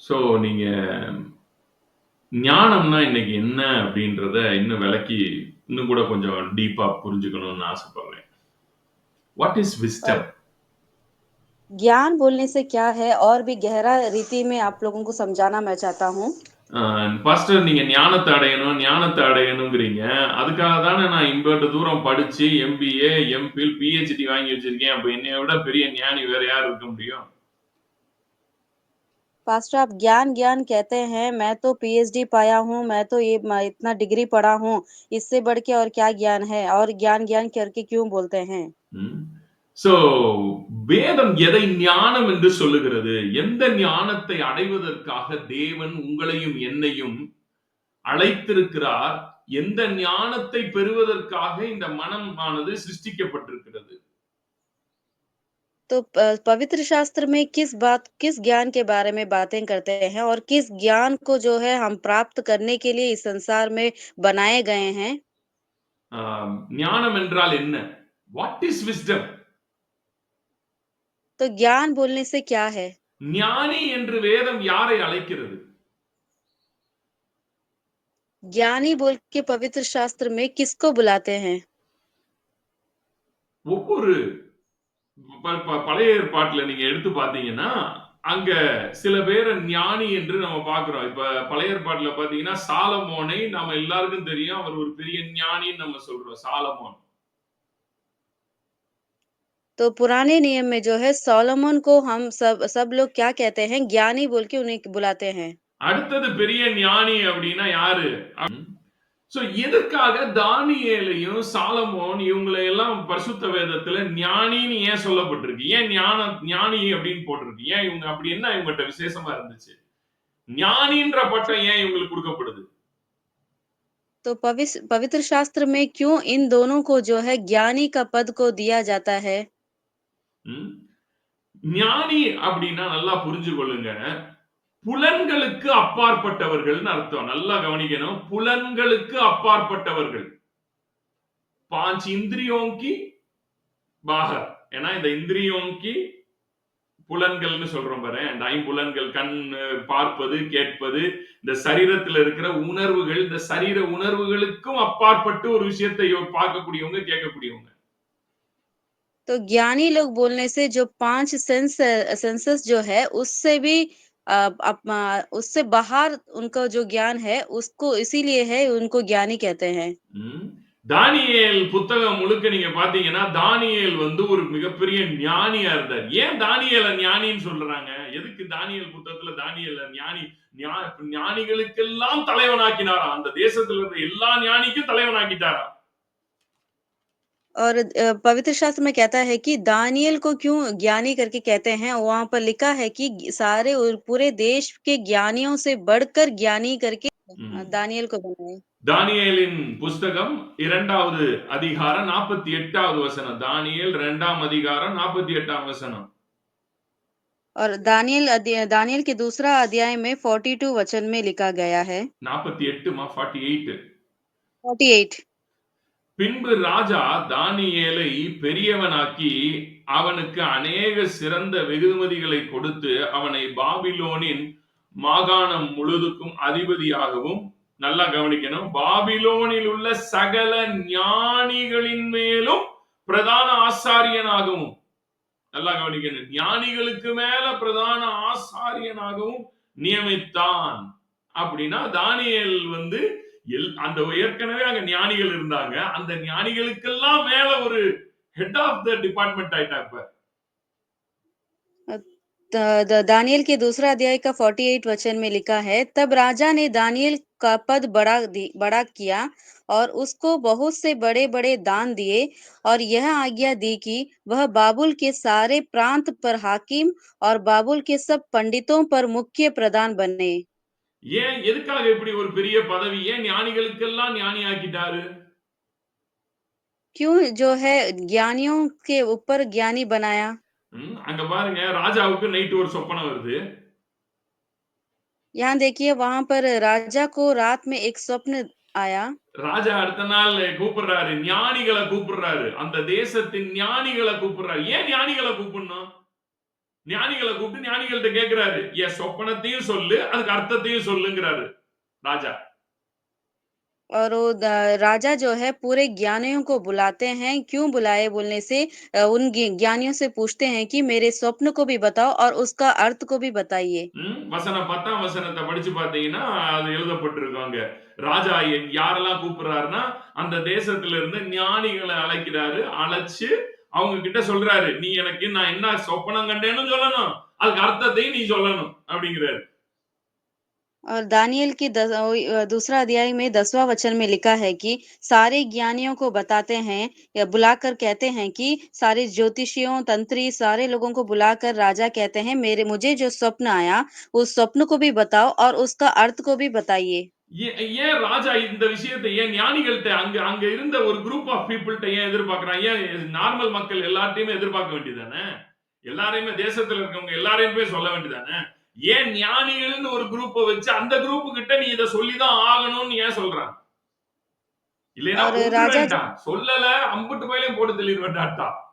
So நீங்க ஞானம்னா இன்னைக்கு என்ன அப்படின்றத இன்னும் விளக்கி இன்னும் கூட கொஞ்சம் டீப்பா புரிஞ்சுக்கணும்னு ஆசைப்படுறேன் வாட் இஸ் விஸ்டம் ज्ञान बोलने से क्या है और भी गहरा रीति में आप लोगों को समझाना मैं चाहता हूँ பாஸ்டர் நீங்க ஞானத்தை அடையணும் ஞானத்தை அடையணுங்கிறீங்க அதுக்காக தானே நான் இம்பட்டு தூரம் படிச்சு எம்பிஏ எம்பில் பிஹெச்டி வாங்கி வச்சிருக்கேன் அப்ப என்னைய விட பெரிய ஞானி வேற யார் இருக்க முடியும் पास्टर आप ज्ञान ज्ञान कहते हैं मैं तो पीएचडी पाया हूँ मैं तो ये म- इतना डिग्री पढ़ा हूँ इससे बढ़ के और क्या ज्ञान है और ज्ञान ज्ञान करके क्यों बोलते हैं சோ வேதம் எதை ஞானம் என்று சொல்லுகிறது எந்த ஞானத்தை அடைவதற்காக தேவன் உங்களையும் என்னையும் அழைத்திருக்கிறார் எந்த ஞானத்தை பெறுவதற்காக இந்த மனமானது சிருஷ்டிக்கப்பட்டிருக்கிறது तो प- पवित्र शास्त्र में किस बात किस ज्ञान के बारे में बातें करते हैं और किस ज्ञान को जो है हम प्राप्त करने के लिए इस संसार में बनाए गए हैं ஆஹ், ஞானம் என்றால் என்ன வாட் இஸ் விஸ்டம் तो ज्ञान बोलने से क्या है ஞானி என்று வேதம் யாரை அழைக்கிறது ज्ञानी बोल के पवित्र शास्त्र में किसको बुलाते हैं ஒவ்வொரு ப- ப- பழைய ஏற்பாட்டுல நீங்க எடுத்து பாத்தீங்கன்னா அங்க சில பேரை ஞானி என்று நம்ம பாக்குறோம் இப்ப பழைய ஏற்பாட்டுல பாத்தீங்கன்னா சாலமோனை நம்ம எல்லாருக்கும் தெரியும் அவர் ஒரு பெரிய ஞானின்னு நம்ம சொல்றோம் சாலமோன் तो पुराने नियम में जो है सोलोमन को हम सब सब लोग क्या कहते हैं ज्ञानी बोल के उन्हें बुलाते हैं அடுத்தது பெரிய ஞானி அப்படின்னா யாரு சோ எதற்காக தானியேலையும் சாலமோன் இவங்களை எல்லாம் பரிசுத்த வேதத்துல ஞானின்னு ஏன் சொல்லப்பட்டிருக்கு ஏன் ஞான ஞானி அப்படின்னு போட்டிருக்கு ஏன் இவங்க அப்படி என்ன இவங்ககிட்ட விசேஷமா இருந்துச்சு ஞானின்ற பட்டம் ஏன் இவங்களுக்கு கொடுக்கப்படுது तो पवित्र पवित्र शास्त्र में क्यों इन दोनों को जो है ज्ञानी का पद को दिया जाता है ம்? ஞானி அப்படின்னா நல்லா புரிஞ்சு கொள்ளுங்க புலன்களுக்கு அப்பாற்பட்டவர்கள்னு அர்த்தம் நல்லா கவனிக்கணும் புலன்களுக்கு அப்பாற்பட்டவர்கள் பாஞ்ச் இந்திரியோங்கி பாகர் ஏன்னா இந்த இந்திரியோங்கி புலன்கள்னு சொல்றோம் பாரு இந்த ஐம்புலன்கள் கண் பார்ப்பது கேட்பது இந்த சரீரத்துல இருக்கிற உணர்வுகள் இந்த சரீர உணர்வுகளுக்கும் அப்பாற்பட்டு ஒரு விஷயத்தை பார்க்கக்கூடியவங்க கேட்கக்கூடியவங்க तो ज्ञानी लोग बोलने से जो पांच सेंस सेंसस जो है उससे भी अ, अप- अ, उससे बाहर उनका जो ज्ञान है उसको इसीलिए है उनको ज्ञानी कहते हैं ம். தானியேல் புத்தகம் முழுக்க நீங்க பாத்தீங்கன்னா தானியேல் வந்து ஒரு மிகப்பெரிய ஞானியா இருந்தார் ஏன் தானியேல ஞானின்னு சொல்றாங்க எதுக்கு தானியேல் புத்தகத்துல தானியேல ஞானி ஞா- ஞானிகளுக்கெல்லாம் தலைவனாக்கினாரா அந்த தேசத்துல இருந்த எல்லா ஞானிக்கும் தலைவனாக்கிட்டாரா और अ, पवित्र शास्त्र में कहता है कि दानियल को क्यों ज्ञानी करके कहते हैं वहां पर लिखा है कि सारे और पूरे देश के ज्ञानियों से बढ़कर ज्ञानी करके अ, ம். दानियल को बनाए தானியேலின் புஸ்தகம் இரண்டாவது அதிகாரம் நாற்பத்தி எட்டாவது வசனம் தானியேல் இரண்டாம் அதிகாரம் நாற்பத்தி எட்டாம் வசனம் और दानियल अध्याय- दानियल के दूसरा अध्याय में 42 वचन में लिखा गया है நாற்பத்தி எட்டுமா ஃபார்ட்டி எயிட் 48 பின்பு ராஜா தானியேலை பெரியவனாக்கி அவனுக்கு அநேக சிறந்த வெகுமதிகளை கொடுத்து அவனை பாபிலோனின் மாகாணம் முழுதுக்கும் அதிபதியாகவும் நல்லா கவனிக்கணும். பாபிலோனில் உள்ள சகல ஞானிகளின் மேலும் பிரதான ஆசாரியனாகவும் நல்லா கவனிக்கணும். ஞானிகளுக்கு மேல பிரதான ஆசாரியனாகவும் நியமித்தான். அப்படின்னா தானியேல் வந்து எல் அந்த ஏற்கனவே அங்க ஞானிகள் இருந்தாங்க அந்த ஞானிகளுக்கெல்லாம் மேல ஒரு ஹெட் ஆஃப் த டிபார்ட்மெண்ட் ஆயிட்டா இப்ப द- द- दानियल के दूसरा अध्याय का 48 वचन में लिखा है तब राजा ने दानियल का पद बड़ा दी- बड़ा किया और उसको बहुत से बड़े बड़े दान दिए और यह आज्ञा दी कि वह बाबुल के सारे प्रांत पर हाकिम और बाबुल के सब पंडितों पर मुख्य प्रधान बने ஏன் எதுக்காக இப்படி ஒரு பெரிய பதவி ஏன் ஞானிகளுக்கெல்லாம் ஞானி ஆக்கிட்டாரு क्यों जो है ज्ञानियों के ऊपर ज्ञानी बनाया ம், அங்க பாருங்க ராஜாவுக்கு நைட்டு ஒரு சொப்பனை வருது यहाँ देखिए वहां पर राजा को रात में एक स्वप्न आया ராஜா அடுத்த நாள் கூப்பிடுறாரு ஞானிகளை கூப்பிடுறாரு அந்த தேசத்தின் ஞானிகளை கூப்பிடுறாரு ஏன் ஞானிகளை கூப்பிடணும் ஞானிகளை கூப்பிட்டு ஞானிகள்ட்ட கேட்கிறாரு என் சொப்பனத்தையும் சொல்லு அதுக்கு அர்த்தத்தையும் சொல்லுங்கிறாரு ராஜா और वो द- राजा जो है पूरे ज्ञानियों को बुलाते हैं क्यों बुलाए बोलने से अ, उन ज्ञ- ज्ञानियों से पूछते हैं कि मेरे स्वप्न को भी बताओ और उसका अर्थ को भी बताइए ம், வசனம் பத்தாம் வசனத்தை படிச்சு பாத்தீங்கன்னா அது எழுதப்பட்டிருக்காங்க ராஜா எ- யாரெல்லாம் கூப்பிடுறாருன்னா அந்த தேசத்துல இருந்து ஞானிகளை அழைக்கிறாரு அழைச்சு அவங்க கிட்ட சொல்றாரு நீ எனக்கு நான் என்ன சொப்பனம் கண்டேன்னு சொல்லணும் அதுக்கு அர்த்தத்தையும் நீ சொல்லணும் அப்படிங்கிறாரு और दानियल की दस, अ, दूसरा अध्याय में दसवां वचन में लिखा है कि सारे ज्ञानियों को बताते हैं या बुलाकर कहते हैं कि सारे ज्योतिषियों तंत्री सारे लोगों को बुलाकर राजा कहते हैं मेरे मुझे जो स्वप्न आया उस स्वप्न को भी बताओ और उसका अर्थ को भी बताइए ஏ- ஏன் ராஜா இந்த விஷயத்தை ஏன் ஞானிகள்கிட்ட அங்க அங்க இருந்த ஒரு குரூப் ஆஃப் பீப்புள்கிட்ட ஏன் எதிர்பார்க்கறான்? ஏன் நார்மல் மக்கள் எல்லார்ட்டையுமே எதிர்பார்க்க வேண்டியதானே எல்லாரையுமே தேசத்துல இருக்கவங்க எல்லாரையும் போய் சொல்ல வேண்டியதானே ஏன் ஞானிகள்னு ஒரு குரூப்பை வச்சு அந்த குரூப் கிட்ட நீ இதை சொல்லிதான் ஆகணும்னு ஏன் சொல்றான்? இல்லைன்னா கொன்றுவேன்டா. சொல்லல அம்புட்டு பயிலையும் போட்டு தள்ளிடுவேன்டாட்டா और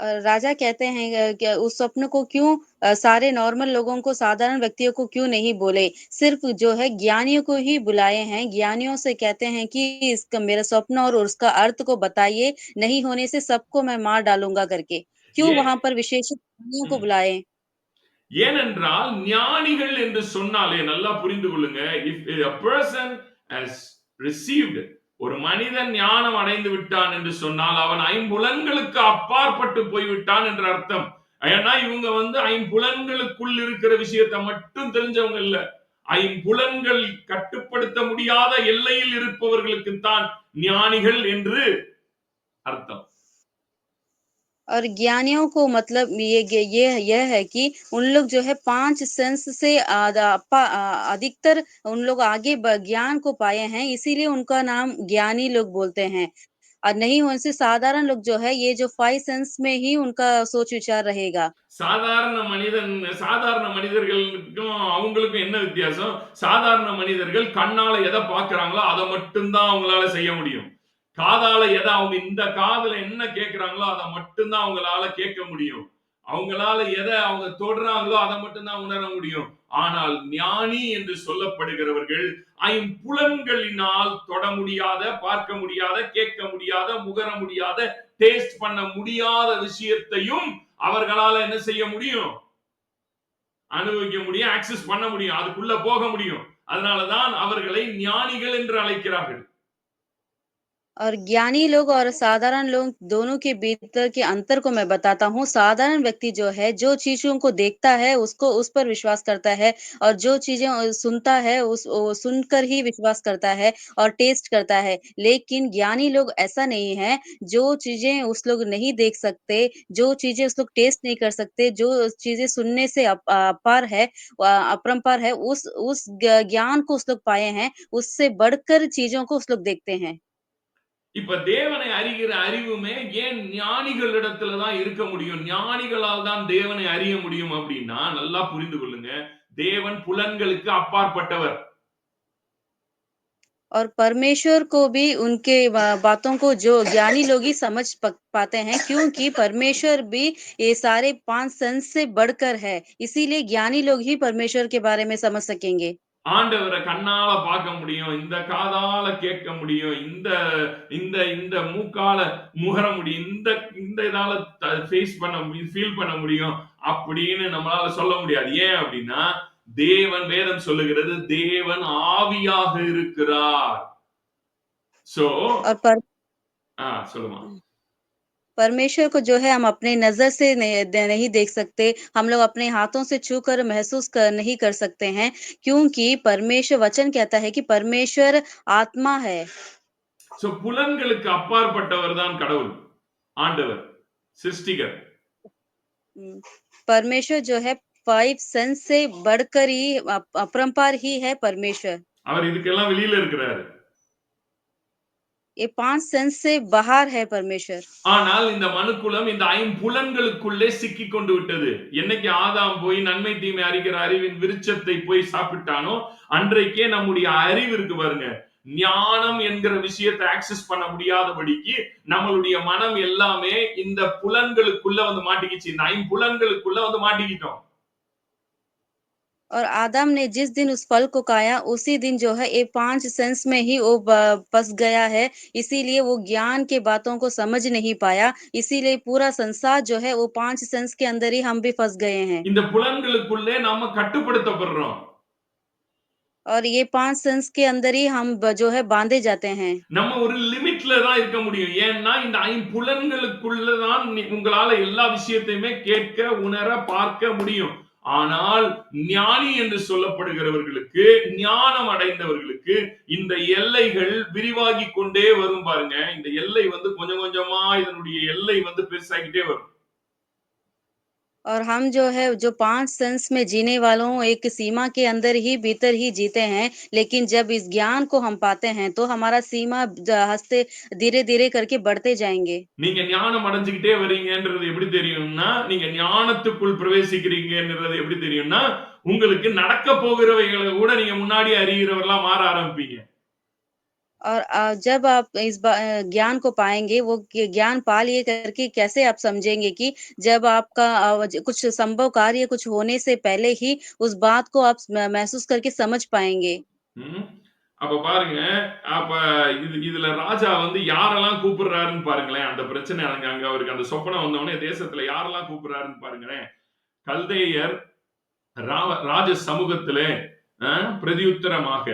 राजा कहते हैं अ, कि उस स्वप्न को क्यों अ, सारे नॉर्मल लोगों को साधारण व्यक्तियों को क्यों नहीं बोले सिर्फ जो है ज्ञानियों को ही बुलाए हैं ज्ञानियों से कहते हैं कि इसका मेरा स्वप्न और उसका अर्थ को बताइए नहीं होने से सबको मैं मार डालूंगा करके क्यों ये- वहां पर विशेष ज्ञानियों को हम्म। बुलाए ஏனென்றால் ஞானிகள் என்று சொன்னாலே நல்லா புரிந்து கொள்ளுங்க if a person has received ஒரு மனிதன் ஞானம் அடைந்து விட்டான் என்று சொன்னால் அவன் ஐம்புலன்களுக்கு அப்பாற்பட்டு போய்விட்டான் என்ற அர்த்தம். ஏன்னா இவங்க வந்து ஐம்புலன்களுக்குள் இருக்கிற விஷயத்தை மட்டும் தெரிஞ்சவங்க இல்ல. ஐம்புலன்கள் கட்டுப்படுத்த முடியாத எல்லையில் இருப்பவர்களுக்குத்தான் ஞானிகள் என்று அர்த்தம். और ज्ञानियों को मतलब ये ये यह है कि उन लोग जो है पांच सेंस से आधा- पा- आ- अधिकतर उन लोग आगे ब- ज्ञान को पाए हैं इसीलिए उनका नाम ज्ञानी लोग बोलते हैं और नहीं होने से साधारण लोग जो है ये जो फाइव सेंस में ही उनका सोच विचार रहेगा சாதாரண மனிதன் சாதாரண மனிதர்களுக்கும் அவங்களுக்கும் என்ன வித்தியாசம் சாதாரண மனிதர்கள் கண்ணால எதை பார்க்கறாங்களோ அதை மட்டும்தான் அவங்களால செய்ய முடியும் காதால எதை அவங்க இந்த காதுல என்ன கேட்கிறாங்களோ அதை மட்டும்தான் அவங்களால கேட்க முடியும். அவங்களால எதை அவங்க தொடுறாங்களோ அதை மட்டும்தான் உணர முடியும். ஆனால் ஞானி என்று சொல்லப்படுகிறவர்கள் ஐம்புலன்களினால் தொட முடியாத பார்க்க முடியாத கேட்க முடியாத முகர முடியாத டேஸ்ட் பண்ண முடியாத விஷயத்தையும் அவர்களால என்ன செய்ய முடியும்? அனுபவிக்க முடியும் ஆக்சஸ் பண்ண முடியும் அதுக்குள்ள போக முடியும். அதனாலதான் அவர்களை ஞானிகள் என்று அழைக்கிறார்கள். और ज्ञानी लोग और साधारण लोग दोनों के भीतर के अंतर को मैं बताता हूँ। साधारण व्यक्ति जो है जो चीज़ों को देखता है उसको उस पर विश्वास करता है और जो चीज़ें सुनता है उस सुनकर ही विश्वास करता है और टेस्ट करता है। लेकिन ज्ञानी लोग ऐसा नहीं है जो चीज़ें उस लोग नहीं देख सकते जो चीज़ें उस लोग टेस्ट नहीं कर सकते जो चीज़ें सुनने से अप- अपार है अ, अपरंपार है उस उस ज्ञान को उस लोग पाए हैं उससे बढ़कर चीज़ों को उस लोग देखते हैं। இப்ப தேவனை அறிகிற அறிவுமே ஏன் ஞானிகளிடத்துல தான் இருக்க முடியும் ஞானிகளால் தான் தேவனை அறிய முடியும் அப்படின்னா நல்லா புரிந்து கொள்ளுங்க தேவன் புலன்களுக்கு அப்பாற்பட்டவர் और परमेश्वर को भी उनके बा- बातों को जो ज्ञानी लोग ही समझ प- पाते हैं क्योंकि परमेश्वर भी ये सारे पांच सेंस से बढ़कर है इसीलिए ज्ञानी लोग ही परमेश्वर के बारे में समझ सकेंगे ஆண்டவரை கண்ணால பார்க்க முடியும் இந்த காதால கேட்க முடியும் இந்த இந்த இந்த மூக்கால முகர முடியும் இந்த இந்த இதால ஃபேஸ் பண்ண ஃபீல் பண்ண முடியும் அப்படின்னு நம்மளால சொல்ல முடியாது. ஏன் அப்படின்னா தேவன் வேதம் சொல்லுகிறது தேவன் ஆவியாக இருக்கிறார். சோ சொல்லுமா. परमेश्वर को जो है हम अपने नजर से नहीं, दे- नहीं देख सकते हम लोग अपने हाथों से छू कर महसूस कर नहीं कर सकते हैं क्योंकि परमेश्वर वचन कहता है कि परमेश्वर आत्मा है சோ புலன்களுக்கு அப்பாற்பட்டவர் தான் கடவுள் ஆண்டவர் சிருஷ்டிகர் हम्म, परमेश्वर जो है फाइव सेंस से बढ़कर ही अप- अपरंपार ही है परमेश्वर அவர் இதுக்கெல்லாம் வெளியில இருக்கிறாரு ये पांच सेंस से बाहर है परमेश्वर ஆனால் இந்த மனுக்குலம் இந்த ஐம்புலன்களுக்குள்ளே சிக்கி கொண்டு விட்டது என்னைக்கு ஆதாம் போய் நன்மை தீமை அறிகிற அறிவின் விருட்சத்தை போய் சாப்பிட்டானோ அன்றைக்கே நம்முடைய அறிவு இருக்கு பாருங்க ஞானம் என்கிற விஷயத்தை ஆக்சஸ் பண்ண முடியாதபடிக்கு நம்மளுடைய மனம் எல்லாமே இந்த புலன்களுக்குள்ள வந்து மாட்டிக்கிச்சு இந்த ஐம்புலன்களுக்குள்ள வந்து மாட்டிக்கிட்டோம் और आदम ने जिस दिन उस फल को खाया उसी दिन जो है ये पांच सेंस में ही वो ब- फंस गया है इसीलिए वो ज्ञान के बातों को समझ नहीं पाया इसीलिए पूरा संसार जो है वो पांच सेंस के अंदर ही हम भी फंस गए हैं இந்த புலன்களுக்குள்ளே நாம கட்டுப்படுத்தப்படுறோம் और ये पांच सेंस के अंदर ही हम ब- जो है बांधे जाते हैं நம்ம ஒரு லிமிட்ல தான் இருக்க முடியும் ஏன்னா இந்த ஐம்புலன்களுக்குள்ள தான் நீ- உங்களால எல்லா விஷயத்தையுமே கேட்க உணர பார்க்க முடியும் ஆனால் ஞானி என்று சொல்லப்படுகிறவர்களுக்கு ஞானம் அடைந்தவர்களுக்கு இந்த எல்லைகள் விரிவாகி கொண்டே வரும் பாருங்க. இந்த எல்லை வந்து கொஞ்சம் கொஞ்சமா இதனுடைய எல்லை வந்து பெருசாகிட்டே வரும். और हम जो है जो पांच सेंस में जीने वालों एक सीमा के अंदर ही भीतर ही जीते हैं लेकिन जब इस ज्ञान को हम पाते हैं तो हमारा सीमा ज- हंसते धीरे धीरे करके बढ़ते जाएंगे நீங்க ஞானம் அடைஞ்சுக்கிட்டே வரீங்கன்றது எப்படி தெரியும்னா நீங்க ஞானத்துக்குள் பிரவேசிக்கிறீங்கன்றது எப்படி தெரியும்னா உங்களுக்கு நடக்க போகிறவைகளை கூட நீங்க முன்னாடி அறிகிறவர்களா மாற ஆரம்பிப்பீங்க और अ, जब आप इस बा- अ, ज्ञान को पाएंगे वो ज्ञ- ज्ञान पा लिए करके कैसे आप समझेंगे कि जब आपका अ, ज- कुछ संभव कार्य कुछ होने से पहले ही उस बात को आप म- महसूस करके समझ पाएंगे ம்? அப்ப பாருங்க அப்ப இது இதுல ராஜா வந்து யாரெல்லாம் கூப்பிடுறாருன்னு பாருங்களேன் அந்த பிரச்சனை அங்க அங்க அவருக்கு அந்த சொப்பனம் வந்தவொடனே தேசத்துல யாரெல்லாம் கூப்பிடுறாருன்னு பாருங்களேன் கல்தேயர் ராவ- ராஜ சமூகத்திலே அஹ், பிரதியுத்தரமாக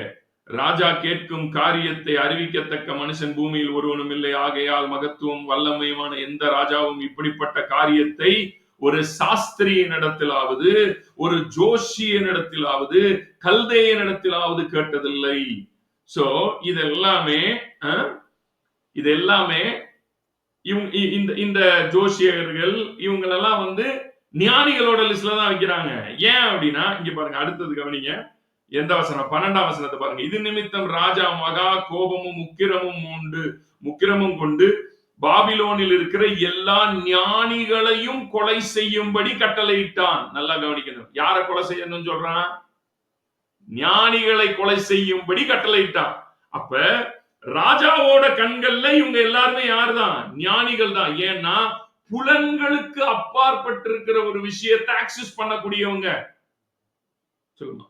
ராஜா கேட்கும் காரியத்தை அறிவிக்கத்தக்க மனுஷன் பூமியில் ஒருவனும் இல்லை. ஆகையால் மகத்துவம் வல்லமையுமான எந்த ராஜாவும் இப்படிப்பட்ட காரியத்தை ஒரு சாஸ்திரியனிடத்திலாவது ஒரு ஜோஷியனிடத்திலாவது கல்தேயனிடத்திலாவது கேட்டதில்லை. சோ இது எல்லாமே இது எல்லாமே இவங்க இ- இந்த இந்த ஜோஷியர்கள் இவங்களெல்லாம் வந்து ஞானிகளோட லிஸ்ட்ல தான் வைக்கிறாங்க. ஏன் அப்படின்னா இங்க பாருங்க அடுத்தது கவனிங்க. எந்த வசனம்? பன்னெண்டாம் வசனத்தை பாருங்க. இது நிமித்தம் ராஜா மகா கோபமும் முக்கிரமும் உண்டு. முக்கிரமும் கொண்டு பாபிலோனில் இருக்கிற எல்லா ஞானிகளையும் கொலை செய்யும்படி கட்டளையிட்டான். நல்லா கவனிக்கணும். யார கொலை செய்யணும்னு சொல்றான்? ஞானிகளை கொலை செய்யும்படி கட்டளையிட்டான். அப்ப ராஜாவோட கண்கள்ல இவங்க எல்லாருமே யாருதான்? ஞானிகள் தான். ஏன்னா புலன்களுக்கு அப்பாற்பட்டிருக்கிற ஒரு விஷயத்தை ஆக்சஸ் பண்ணக்கூடியவங்க. சொல்லுங்க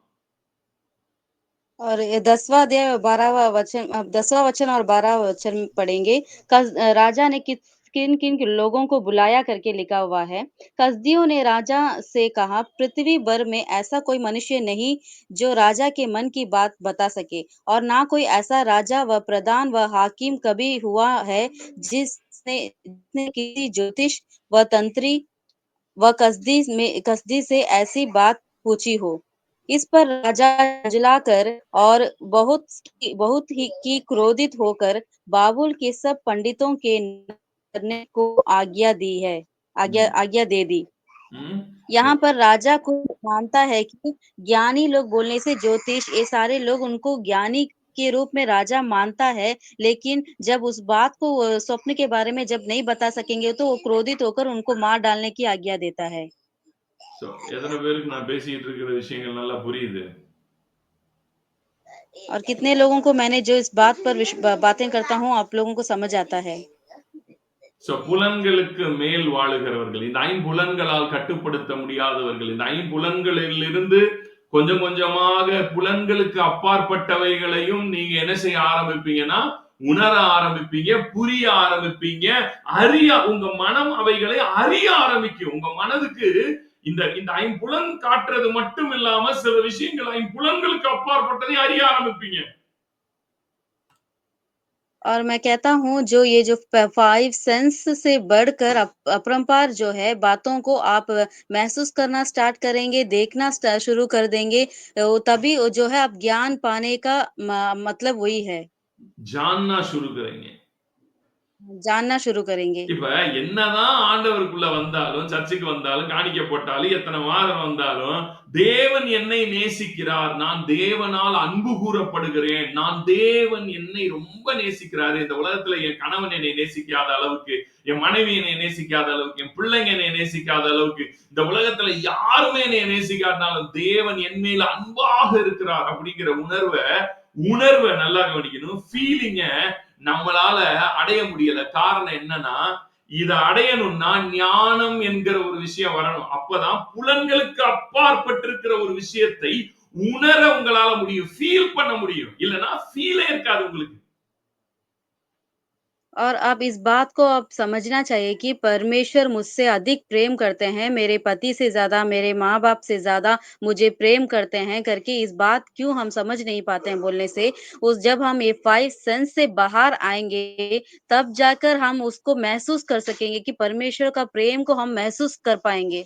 और दसवा अध्याय और बारहवा वचन दसवां वचन और बारहवा वचन पढ़ेंगे। राजा ने किस किन किन लोगों को बुलाया करके लिखा हुआ है, कसदियों ने राजा से कहा, पृथ्वी भर में ऐसा कोई मनुष्य नहीं जो राजा के मन की बात बता सके, और ना कोई ऐसा राजा व प्रधान व हाकिम कभी हुआ है जिसने जिसने किसी ज्योतिष व तंत्री व कसदी में, कसदी से ऐसी बात पूछी हो। इस पर राजा जलाकर और बहुत बहुत ही की क्रोधित होकर बाबुल के सब पंडितों के करने को आज्ञा दी है आज्ञा आज्ञा दे दी। यहाँ पर राजा को मानता है कि ज्ञानी लोग बोलने से ज्योतिष ये सारे लोग उनको ज्ञानी के रूप में राजा मानता है लेकिन जब उस बात को स्वप्न के बारे में जब नहीं बता सकेंगे तो वो क्रोधित होकर उनको मार डालने की आज्ञा देता है। So, எத்தனை பேருக்கு நான் பேசிட்டு இருக்கிற விஷயங்கள் நல்லா புரியுது और कितने लोगों को मैंने जो इस बात पर विश- बा- बातें करता हूँ आप लोगों को समझ आता है சோ புலன்களுக்கு மேல் வாழுகிறவர்கள் இந்த ஐம்புலன்களால் கட்டுப்படுத்த முடியாதவர்கள் இந்த ஐம்புலன்களிலிருந்து கொஞ்சம் கொஞ்சமாக புலன்களுக்கு அப்பாற்பட்டவைகளையும் நீங்க என்ன செய்ய ஆரம்பிப்பீங்கன்னா உணர ஆரம்பிப்பீங்க புரிய ஆரம்பிப்பீங்க அறிய உங்க மனம் அவைகளை அறிய ஆரம்பிக்கும் உங்க மனதுக்கு இந்த இந்த ஐம்புலன் காட்டுறது மட்டும் இல்லாம சில விஷயங்கள் ஐம்புலன்களுக்கு அப்பாற்பட்டதை அறிய ஆரம்பிப்பீங்க और मैं कहता हूँ जो ये जो फाइव सेंस से बढ़कर अप- अपरंपार जो है बातों को आप महसूस करना स्टार्ट करेंगे देखना स्टा- शुरू कर देंगे वो तभी वो जो है आप ज्ञान पाने का म- मतलब वही है ஜான்னா शुरू करेंगे जानना शुरू करेंगे இப்ப என்னதான் ஆண்டவருக்குள்ள வந்தாலும் சர்ச்சுக்கு வந்தாலும் காணிக்க போட்டாலும் எத்தனை மாதம் வந்தாலும் தேவன் என்னை நேசிக்கிறார் நான் தேவனால் அன்பு கூறப்படுகிறேன் நான் தேவன் என்னை ரொம்ப நேசிக்கிறாரு இந்த உலகத்துல என் கணவன் என்னை நேசிக்காத அளவுக்கு என் மனைவி என்னை நேசிக்காத அளவுக்கு என் பிள்ளைங்க என்னை நேசிக்காத அளவுக்கு இந்த உலகத்துல யாருமே என்னை நேசிக்காதனாலும் தேவன் என் மேல அன்பாக இருக்கிறார் அப்படிங்கிற உணர்வை உணர்வை நல்லா கவனிக்கணும் ஃபீலிங்க நம்மளால அடைய முடியல. காரணம் என்னன்னா இத அடையணும்னா ஞானம் என்கிற ஒரு விஷயம் வரணும். அப்பதான் புலன்களுக்கு அப்பாற்பட்டிருக்கிற ஒரு விஷயத்தை உணர உங்களால முடியும். ஃபீல் பண்ண முடியும். இல்லைன்னா ஃபீலே இருக்காது உங்களுக்கு. और अब इस बात को अब समझना चाहिए कि परमेश्वर मुझसे अधिक प्रेम करते हैं मेरे पति से ज़्यादा मेरे माँ बाप से ज़्यादा मुझे प्रेम करते हैं करके इस बात क्यों हम समझ नहीं पाते हैं बोलने से? उस जब हम ये फाइव सेंस से बाहर आएँगे तब जाकर हम उसको महसूस कर सकेंगे कि परमेश्वर का प्रेम को हम महसूस कर पाएँगे।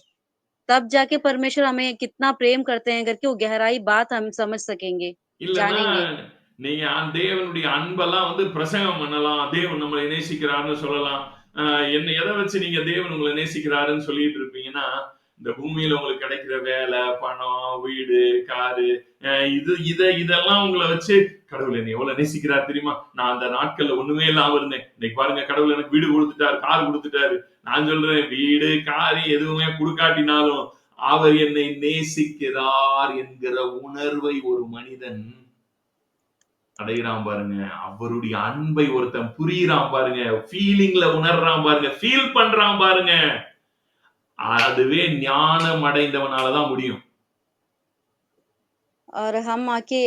तब जाके परमेश्वर हमें कितना प्रेम करते हैं करके वो गहराई बात हम समझ सकेंगे जानेंगे। நீங்க அந்த தேவனுடைய அன்பெல்லாம் வந்து பிரசங்கம் பண்ணலாம். தேவன் நம்மளை நேசிக்கிறாருன்னு சொல்லலாம். ஆஹ் என்ன எதை வச்சு நீங்க தேவன் உங்களை நேசிக்கிறாருன்னு சொல்லிட்டு இருப்பீங்கன்னா இந்த பூமியில உங்களுக்கு கிடைக்கிற வேலை பணம் வீடு காரு இது இத இதெல்லாம் உங்களை வச்சு கடவுள் என்னை எவ்வளவு நேசிக்கிறார் தெரியுமா? நான் அந்த நாட்கள்ல ஒண்ணுமே இல்லாம இருந்தேன். இன்னைக்கு பாருங்க கடவுள் எனக்கு வீடு கொடுத்துட்டாரு கார் கொடுத்துட்டாரு. நான் சொல்றேன் வீடு காரு எதுவுமே கொடுக்காட்டினாலும் அவர் என்னை நேசிக்கிறார் என்கிற உணர்வை ஒரு மனிதன் அடைகிறான் பாருங்க. அவருடைய அன்பை ஒருத்தன் புரியுறான் பாருங்க. ஃபீலிங்ல உணர்றான் பாருங்க. ஃபீல் பண்றான் பாருங்க. அதுவே ஞானம் அடைந்தவனாலதான் முடியும். और हम आके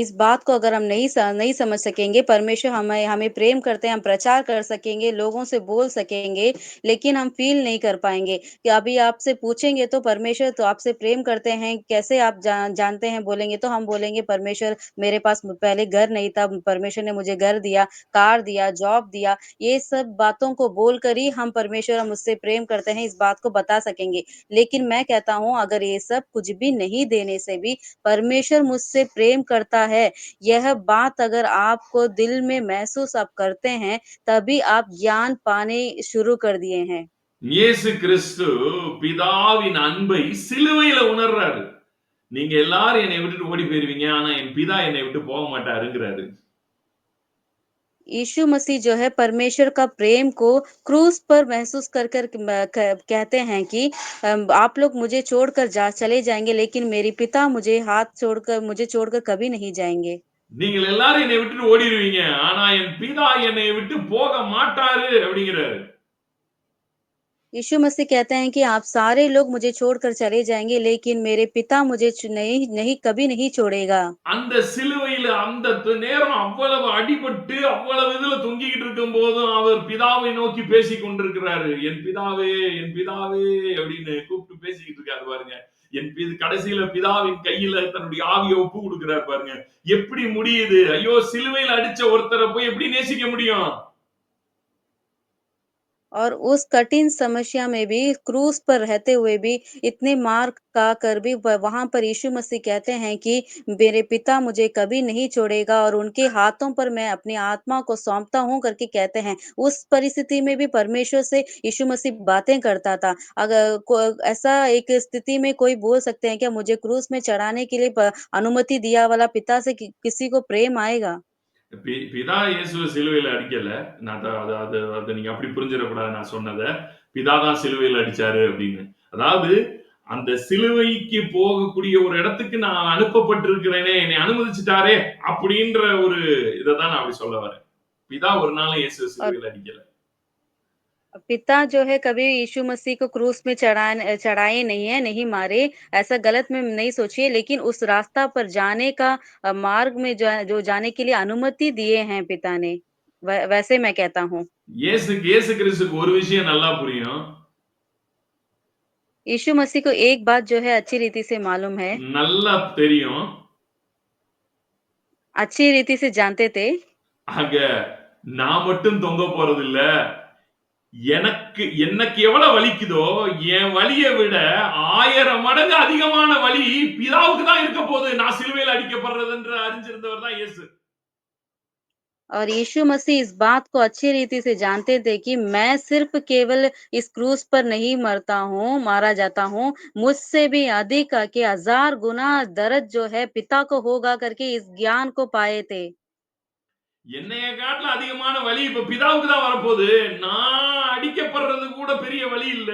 इस बात को अगर हम नहीं स नहीं समझ सकेंगे, परमेश्वर हमें हमें प्रेम करते हैं, हम प्रचार कर सकेंगे, लोगों से बोल सकेंगे, लेकिन हम फ़ील नहीं कर पाएँगे कि अभी आपसे पूछेंगे तो परमेश्वर तो आपसे प्रेम करते हैं, कैसे आप जान जानते हैं बोलेंगे तो हम बोलेंगे परमेश्वर मेरे पास पहले घर नहीं था, परमेश्वर ने मुझे घर दिया, कार दिया, जॉब दिया। ये सब बातों को बोलकर ही हम परमेश्वर हम उससे प्रेम करते हैं, इस बात को बता सकेंगे। लेकिन मैं कहता हूँ अगर ये सब कुछ भी नहीं देने से भी परमेश्वर मुझसे प्रेम करता है, यह बात अगर आपको दिल में महसूस आप करते हैं, तभी आप ज्ञान पाने शुरू कर दिए हैं। இயேசு கிறிஸ்து பிதாவின் அன்பை சிலுவையில உணர்றாரு நீங்க எல்லாரும் என்னை விட்டுட்டு ஓடி போயிருவீங்க ஆனா என் பிதா என்னை விட்டு போக மாட்டாருங்கிறாரு यीशु मसीह जो है परमेश्वर का प्रेम को क्रूस पर महसूस कर कर म- क- कहते हैं कि अम, आप लोग मुझे छोड़कर जा चले जाएंगे लेकिन मेरे पिता मुझे हाथ छोड़कर मुझे छोड़कर कभी नहीं जाएंगे நீங்கள் எல்லாரும் என்னை விட்டுட்டு ஓடிடுவீங்க ஆனா என் பிதா என்னை விட்டு போக மாட்டாரு அப்படிங்கிறாரு यीशु मसीह कहते हैं कि आप सारे लोग मुझे छोड़कर चले जाएंगे लेकिन मेरे पिता मुझे छु- नहीं नहीं कभी नहीं छोड़ेगा அந்த சிலுவையில அந்த நேரம் அவ்வளவு அடிபட்டு அவ்வளவு இதுல தொங்கிக்கிட்டு இருக்கும் போதும் அவர் பிதாவை நோக்கி பேசி கொண்டிருக்கிறாரு. என் பிதாவே என் பிதாவே அப்படின்னு கூப்பிட்டு பேசிக்கிட்டு இருக்காரு பாருங்க. என் பிது கடைசியில பிதாவின் கையில தன்னுடைய ஆவியை ஒப்பு கொடுக்கிறார் பாருங்க. எப்படி முடியுது? ஐயோ சிலுவையில அடிச்ச ஒருத்தரை போய் எப்படி நேசிக்க முடியும்? और उस कठिन समस्या में भी क्रूस पर रहते हुए भी इतने मार खा कर भी वहाँ पर यीशु मसीह कहते हैं कि मेरे पिता मुझे कभी नहीं छोड़ेगा और उनके हाथों पर मैं अपनी आत्मा को सौंपता हूँ करके कहते हैं। उस परिस्थिति में भी परमेश्वर से यीशु मसीह बातें करता था। अगर ऐसा एक स्थिति में कोई बोल सकते हैं क्या मुझे क्रूस में चढ़ाने के लिए अनुमति दिया वाला पिता से कि, किसी को प्रेम आएगा? பிதா இயேசுவை சிலுவையில அடிக்கல. நான் அது அது அது நீங்க அப்படி புரிஞ்சிடக்கூடாது நான் சொன்னதை. பிதா தான் சிலுவையில் அடிச்சாரு அப்படின்னு. அதாவது அந்த சிலுவைக்கு போகக்கூடிய ஒரு இடத்துக்கு நான் அனுப்பப்பட்டிருக்கிறேனே என்னை அனுமதிச்சுட்டாரே அப்படின்ற ஒரு இதை தான் நான் அப்படி சொல்ல வரேன். பிதா ஒரு நாள் இயேசு சிலுவையில அடிக்கல. पिता जो है कभी यीशु मसीह को क्रूस में चढ़ाए चढ़ाए नहीं है नहीं मारे ऐसा गलत में नहीं सोचिए लेकिन उस रास्ता पर जाने का अ, मार्ग में जो जो जाने के लिए अनुमति दिए हैं पिता ने वै- वैसे मैं कहता हूँ இயேசுக்கு இயேசு கிறிஸ்துக்கு ஒரு விஷயம் நல்லா புரியும் यीशु मसीह को एक बात जो है अच्छी रीति से मालूम है நல்லா தெரியும் अच्छी रीति से जानते थे ஆக நான் மட்டும் தொங்க போறது இல்ல எனக்கு எனக்கு எவ்வளவு வலிக்குதோ என் வலியை விட ஆயிரம் மடங்கு அதிகமான வலி பிதாவுக்கு தான் இருக்க போகுது நான் சிலுவையில் அடிக்கப்படுறது என்று அறிஞ்சிருந்தவர் தான் இயேசு और यीशु मसीह इस बात को अच्छी रीति से जानते थे कि मैं सिर्फ केवल इस क्रूस पर नहीं मरता हूँ मारा जाता हूँ मुझसे भी अधिक के हजार गुना दर्द जो है पिता को होगा करके इस ज्ञान को पाए थे என்னைய காட்டுல அதிகமான வலி இப்ப பிதாவுக்கு தான் வரப்போகுது. நான் அடிக்கப்படுறது கூட பெரிய வலி இல்ல.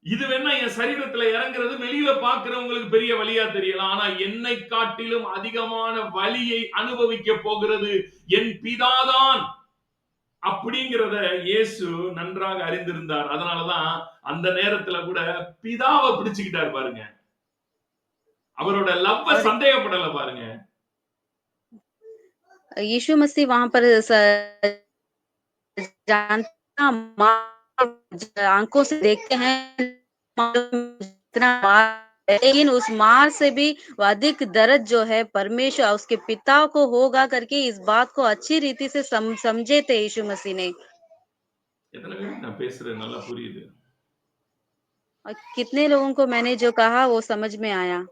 இது வேணா என் சரீரத்துல இறங்குறது வெளியில பாக்குறவங்களுக்கு பெரிய வழியா தெரியலாம். ஆனா என்னை காட்டிலும் அதிகமான வலியை அனுபவிக்க போகிறது என் பிதாதான். அப்படிங்கிறத இயேசு நன்றாக அறிந்திருந்தார். அதனாலதான் அந்த நேரத்துல கூட பிதாவை பிடிச்சுக்கிட்டார் பாருங்க. அவரோட லவ்வ சந்தேகப்படல பாருங்க. यीशु मसीह वहाँ पर जानता आँखों से देखते हैं। लेकिन उस मार से भी अधिक दर्द जो है परमेश्वर उसके पिता को होगा करके इस बात को अच्छी रीति से सम, समझे थे यीशु मसीह ने। कितने लोगों को मैंने जो कहा वो समझ में आया।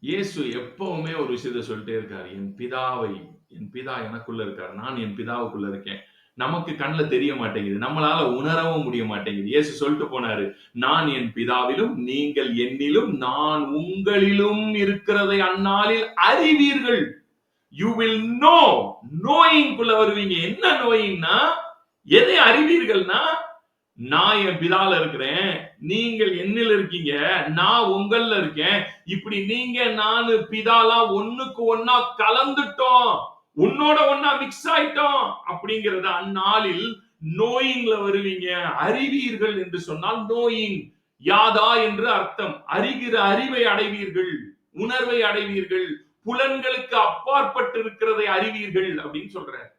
இயேசு எப்பவுமே ஒரு விஷயத்த சொல்லிட்டே இருக்காரு. என் பிதாவை என் பிதா எனக்குள்ள இருக்காரு. நான் என் பிதாவுக்குள்ள இருக்கேன். நமக்கு கண்ணுல தெரிய மாட்டேங்குது. நம்மளால உணரவும் முடிய மாட்டேங்குது. இயேசு சொல்லிட்டு போனாரு நான் என் பிதாவிலும் நீங்கள் என்னிலும் நான் உங்களிலும் இருக்கிறதை அந்நாளில் அறிவீர்கள். யூ வில் நோ நோயிங்குள்ள வருவீங்க. என்ன நோயிங்னா எதை அறிவீர்கள்னா நான் என் பிதால இருக்கிறேன். நீங்கள் என்னில் இருக்கீங்க. நான் உங்கள்ல இருக்கேன். இப்படி நீங்க நானு பிதாலா ஒண்ணுக்கு ஒன்னா கலந்துட்டோம். உன்னோட ஒன்னா மிக்ஸ் ஆயிட்டோம். அப்படிங்கறத அந்நாளில் நோயிங்ல வருவீங்க. அறிவீர்கள் என்று சொன்னால் நோயிங் யாதா என்று அர்த்தம். அறிகிற அறிவை அடைவீர்கள். உணர்வை அடைவீர்கள். புலன்களுக்கு அப்பாற்பட்டு இருக்கிறதை அறிவீர்கள் அப்படின்னு சொல்ற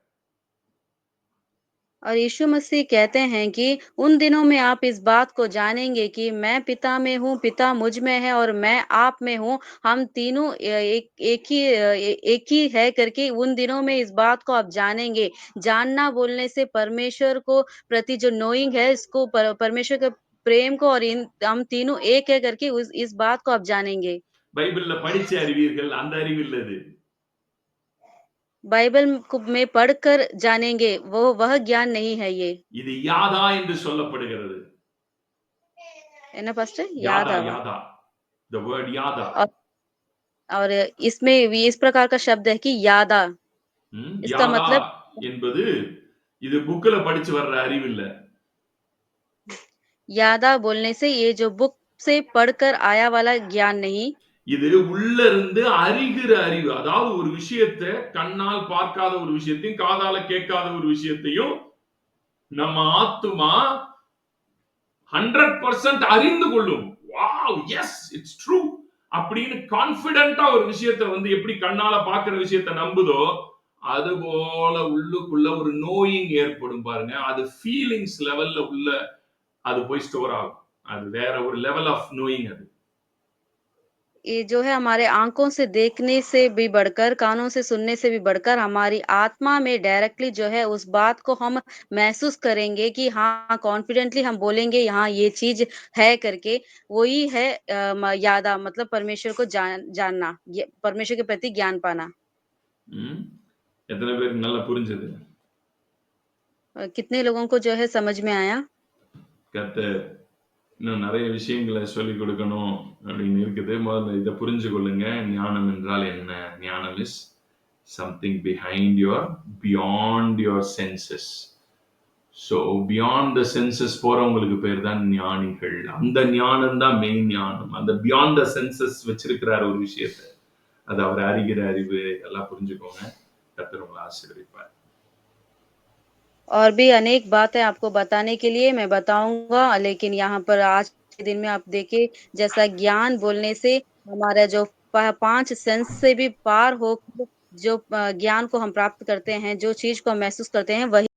और यीशु मसीह कहते हैं कि उन दिनों में आप इस बात को जानेंगे कि मैं पिता में हूँ पिता मुझ में है और मैं आप में हूँ हम तीनों ए- एक एक ही ए- एक ही है करके उन दिनों में इस बात को आप जानेंगे जानना बोलने से परमेश्वर को प्रति जो नोइंग है इसको पर, परमेश्वर के प्रेम को और इन हम तीनों एक है करके उस इस बात को आप जानेंगे பைபிள்ல படிச்சு அறிவீர்கள் அந்த அறிவு இல்லது बाइबल को में पढ़कर जानेंगे वो वह ज्ञान नहीं है ये இது யாதா என்று சொல்லப்படுகிறது है ना पास्टर याद யாதா आवा யாதா த வேர்ட் யாதா और और इसमें भी इस प्रकार का शब्द है कि यादा ம், इसका யாதா मतलब என்பது இது புக்ல படிச்சு வர்ற அறிவு இல்ல यादा बोलने से ये जो बुक से पढ़कर आया वाला ज्ञान नहीं இது உள்ள இருந்து அறிகிற அறிவு. அதாவது ஒரு விஷயத்தை கண்ணால் பார்க்காத ஒரு விஷயத்தையும் காதால கேட்காத ஒரு விஷயத்தையும் நம்ம ஆத்துமா ஹண்ட்ரட் பர்சன்ட் அறிந்து கொள்ளும். வாவ் எஸ் இட்ஸ் ட்ரூ அப்படின்னு கான்பிடண்டா ஒரு விஷயத்த வந்து எப்படி கண்ணால பாக்குற விஷயத்தை நம்புதோ அது போல உள்ளுக்குள்ள ஒரு நோயிங் ஏற்படும் பாருங்க. அது ஃபீலிங்ஸ் லெவல்ல உள்ள அது போய் ஸ்டோர் ஆகும். அது வேற ஒரு லெவல் ஆஃப் நோயிங் அது. ये जो है हमारे आँखों से देखने से भी बढ़कर कानों से सुनने से भी बढ़कर हमारी आत्मा में डायरेक्टली जो है उस बात को हम महसूस करेंगे कि हाँ कॉन्फिडेंटली हम बोलेंगे यहाँ ये चीज़ है करके। वही है यादा मतलब परमेश्वर को जान जानना परमेश्वर के प्रति ज्ञान पाना। कितने लोगों को जो है समझ में आया? இன்னும் நிறைய விஷயங்களை சொல்லிக் கொடுக்கணும் அப்படின்னு இருக்குது. முதல்ல இதை புரிஞ்சு கொள்ளுங்க ஞானம் என்றால் என்ன? ஞானம் is something behind your beyond your senses so beyond the senses போகிறவங்களுக்கு பேர் தான் ஞானிகள். அந்த ஞானம் தான் மெயின் ஞானம். அந்த பியாண்ட் த சென்சஸ் வச்சிருக்கிறார் ஒரு விஷயத்தை. அது அவர் அறிகிற அறிவு எல்லாம் புரிஞ்சுக்கோங்க. கர்த்தர் ஆசீர்வதிப்பார். और भी अनेक बातें आपको बताने के लिए मैं बताऊँगा, लेकिन यहाँ पर आज के दिन में आप देखिए, जैसा ज्ञान बोलने से हमारा जो पाँच सेंस से भी पार हो जो ज्ञान को हम प्राप्त करते हैं, जो चीज़ को हम महसूस करते हैं, वही